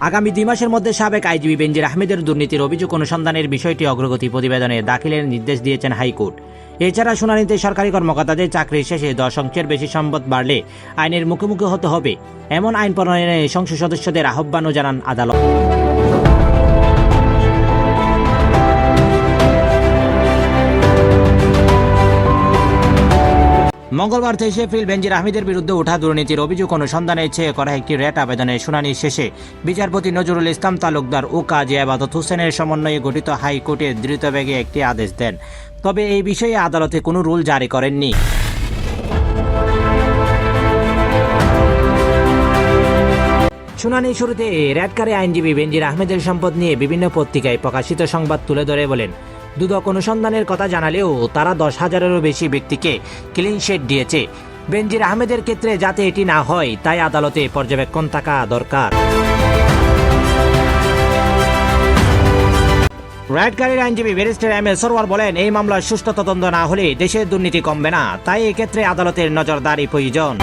আগামী দুই মাসের মধ্যে সাবেক আইজিবি বেনজির আহমেদের দুর্নীতির অভিযোগ অনুসন্ধানের বিষয়টি অগ্রগতি প্রতিবেদনে দাখিলের নির্দেশ দিয়েছেন হাইকোর্ট। এছাড়া শুনানিতে সরকারি কর্মকর্তাদের চাকরির শেষে দশ অংশের বেশি সম্পদ বাড়লে আইনের মুখোমুখি হতে হবে, এমন আইন প্রণয়নে সংসদ সদস্যদের আহ্বানও জানান আদালত। মঙ্গলবার তেইশে এপ্রিল বেনজির আহমেদের বিরুদ্ধে ওঠা দুর্নীতির অভিযোগ অনুসন্ধানে চেয়ে করা একটি রেট আবেদনের শুনানি শেষে বিচারপতি নজরুল ইসলাম তালুকদার ও কাজী আবাদত হোসেনের সমন্বয়ে গঠিত হাইকোর্টে দ্রুতবেগে একটি আদেশ দেন। তবে এই বিষয়ে আদালতে কোনো রুল জারি করেননি। শুনানি শুরুতে র্যাডকারে আইনজীবী বেনজির আহমেদের সম্পদ নিয়ে বিভিন্ন পত্রিকায় প্রকাশিত সংবাদ তুলে ধরে বলেন দুদক অনুসন্ধানের কথা জানালেও তারা দশ হাজারেরও বেশি ব্যক্তিকে ক্লিন শেড দিয়েছে। বেনজির আহমেদের ক্ষেত্রে যাতে এটি না হয়, তাই আদালতে পর্যবেক্ষণ থাকা দরকার। রাইটকারীর আইনজীবী ব্যারিস্টার এম এস সরওয়ার বলেন, এই মামলার সুষ্ঠু তদন্ত না হলে দেশের দুর্নীতি কমবে না। তাই এক্ষেত্রে আদালতের নজরদারি প্রয়োজন।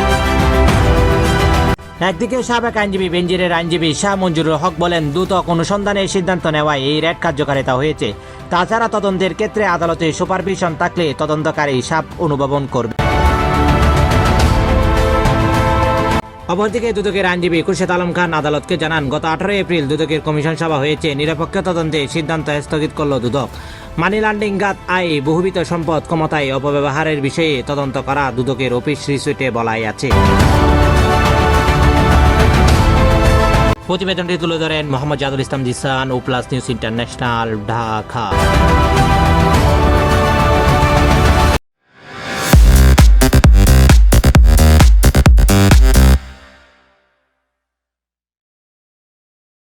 একদিকে সাবেক আইনজীবী বেঞ্জিরের আইনজীবী শাহ মঞ্জুরুল হক বলেন, দুদক অনুসন্ধানের সিদ্ধান্ত নেওয়ায় এই র্যাট কার্যকারিতা হয়েছে। তাছাড়া তদন্তের ক্ষেত্রে আদালতে সুপারভিশন থাকলে তদন্তকারী সাপ অনুভবন করবে। অপরদিকে দুদকের আইনজীবী খুরশেদ আলম খান আদালতকে জানান, গত আঠারোই এপ্রিল দুদকের কমিশন সভা হয়েছে, নিরপেক্ষ তদন্তে সিদ্ধান্ত স্থগিত করল দুদক। মানি লন্ডারিং গাত আয় বহুবিত সম্পদ ক্ষমতায় অপব্যবহারের বিষয়ে তদন্ত করা দুদকের অফিস রিসুইটে বলাই আছে। প্রতিবেদনটি তুলে ধরেন মোহাম্মদ জাদুল ইসলাম জিসান ও প্লাস নিউজ ইন্টারন্যাশনাল ঢাকা।